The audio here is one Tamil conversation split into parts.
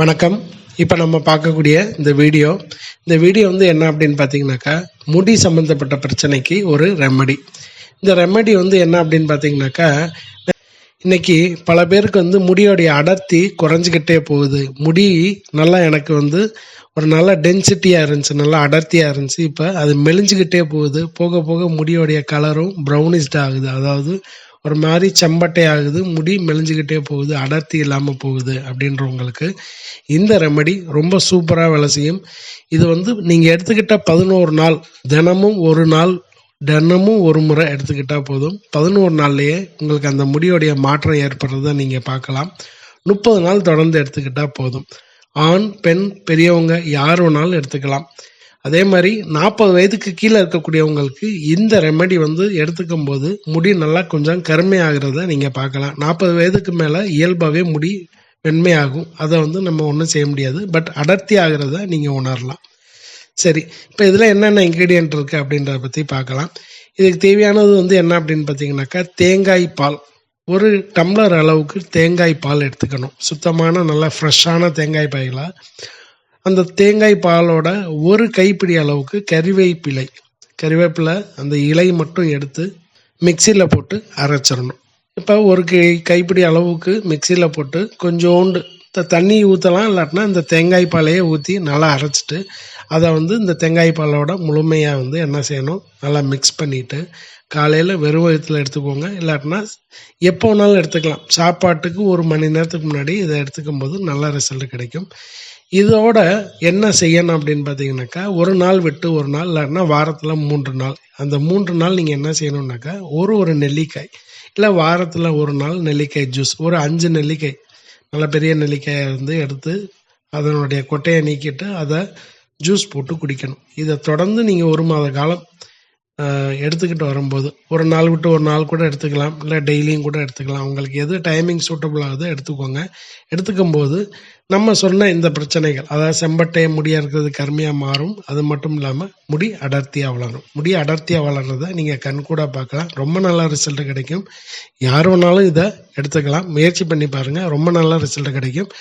வணக்கம். இப்போ நம்ம பார்க்கக்கூடிய இந்த வீடியோ இந்த வீடியோ வந்து என்ன அப்படின்னு பார்த்தீங்கன்னாக்கா முடி சம்மந்தப்பட்ட பிரச்சனைக்கு ஒரு ரெமடி இந்த ரெமடி வந்து என்ன அப்படின்னு பார்த்தீங்கன்னாக்கா இன்னைக்கு பல பேருக்கு வந்து முடியோடைய அடர்த்தி குறைஞ்சிக்கிட்டே போகுது. முடி நல்லா எனக்கு வந்து ஒரு நல்ல டென்சிட்டியாக இருந்துச்சு நல்லா அடர்த்தியாக இருந்துச்சு. இப்போ அது மெலிஞ்சுக்கிட்டே போகுது. போக போக முடியோடைய கலரும் ப்ரௌனிஷ்ட் ஆகுது அதாவது ஒரு மாதிரி செம்பட்டை ஆகுது முடி மெலிஞ்சுக்கிட்டே போகுது அடர்த்தி இல்லாமல் போகுது அப்படின்றவங்களுக்கு இந்த ரெமடி ரொம்ப சூப்பராக வேலை செய்யும். இது வந்து நீங்கள் எடுத்துக்கிட்ட பதினோரு நாள் தினமும் ஒரு நாள் தினமும் ஒரு முறை எடுத்துக்கிட்டால் போதும். பதினோரு நாள்லேயே உங்களுக்கு அந்த முடியோடைய மாற்றம் ஏற்படுறத நீங்கள் பார்க்கலாம். முப்பது நாள் தொடர்ந்து எடுத்துக்கிட்டால் போதும். ஆண் பெண் பெரியவங்க யார் வேணாலும் எடுத்துக்கலாம். அதே மாதிரி நாற்பது வயதுக்கு கீழே இருக்கக்கூடியவங்களுக்கு இந்த ரெமெடி வந்து எடுத்துக்கும் போது முடி நல்லா கொஞ்சம் கருமையாகிறத நீங்கள் பார்க்கலாம். நாற்பது வயதுக்கு மேலே இயல்பாகவே முடி வெண்மையாகும். அதை வந்து நம்ம ஒன்றும் செய்ய முடியாது. பட் அடர்த்தி ஆகிறத நீங்கள் உணரலாம். சரி இப்போ இதில் என்னென்ன இன்க்ரீடியன்ட் இருக்குது அப்படின்றத பற்றி பார்க்கலாம். இதுக்கு தேவையானது வந்து என்ன அப்படின்னு பார்த்தீங்கன்னாக்கா தேங்காய் பால். ஒரு டம்ளர் அளவுக்கு தேங்காய் பால் எடுத்துக்கணும். சுத்தமான நல்லா ஃப்ரெஷ்ஷான தேங்காய் பாய்களாக அந்த தேங்காய் பாலோட ஒரு கைப்பிடி அளவுக்கு கறிவேப்பிலை. கறிவேப்பிலை அந்த இலை மட்டும் எடுத்து மிக்சியில் போட்டு அரைச்சிடணும். இப்போ ஒரு கை கைப்பிடி அளவுக்கு மிக்சியில் போட்டு கொஞ்சோண்டு இந்த தண்ணி ஊற்றலாம் இல்லாட்டினா இந்த தேங்காய் பாலையே ஊற்றி நல்லா அரைச்சிட்டு அதை வந்து இந்த தேங்காய் பாலோட முழுமையாக வந்து என்ன செய்யணும் நல்லா மிக்ஸ் பண்ணிவிட்டு காலையில் வெறும் வயிற்றுல எடுத்துக்கோங்க. இல்லாட்டினா எப்போ வேணாலும் எடுத்துக்கலாம். சாப்பாட்டுக்கு ஒரு மணி நேரத்துக்கு முன்னாடி இதை எடுத்துக்கும் போது நல்ல ரிசல்ட் கிடைக்கும். இதோட என்ன செய்யணும் அப்படின்னு பார்த்தீங்கன்னாக்கா ஒரு நாள் விட்டு ஒரு நாள் இல்லைன்னா வாரத்தில் மூன்று நாள். அந்த மூன்று நாள் நீங்கள் என்ன செய்யணுன்னாக்கா ஒரு ஒரு நெல்லிக்காய் இல்லை வாரத்தில் ஒரு நாள் நெல்லிக்காய் ஜூஸ் ஒரு அஞ்சு நெல்லிக்காய் நல்ல பெரிய நெல்லிக்காயை வந்து எடுத்து அதனுடைய கொட்டையை நீக்கிட்டு அதை ஜூஸ் போட்டு குடிக்கணும். இதை தொடர்ந்து நீங்கள் ஒரு மாத காலம் எடுத்துக்கிட்டு வரும்போது ஒரு நாள் விட்டு ஒரு நாள் கூட எடுத்துக்கலாம் இல்லை டெய்லியும் கூட எடுத்துக்கலாம். உங்களுக்கு எது டைமிங் சூட்டபுள் ஆகுது எடுத்துக்கோங்க. எடுத்துக்கும் போது நம்ம சொன்ன இந்த பிரச்சனைகள் அதாவது செம்பட்டை முடியாக இருக்கிறது கருமையாக மாறும். அது மட்டும் இல்லாமல் முடி அடர்த்தியாக வளரும். முடி அடர்த்தியாக வளர்கிறத நீங்கள் கண் கூட பார்க்கலாம். ரொம்ப நல்ல ரிசல்ட் கிடைக்கும். யார் வேணாலும் இதை எடுத்துக்கலாம். முயற்சி பண்ணி பாருங்கள் ரொம்ப நல்ல ரிசல்ட் கிடைக்கும்.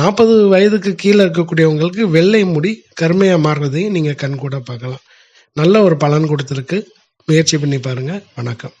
நாற்பது வயதுக்கு கீழே இருக்கக்கூடியவங்களுக்கு வெள்ளை முடி கருமையாக மாறுறதையும் நீங்கள் கண் கூட பார்க்கலாம். நல்ல ஒரு பலன் கொடுத்துருக்கு. முயற்சி பண்ணி பாருங்கள் வணக்கம்.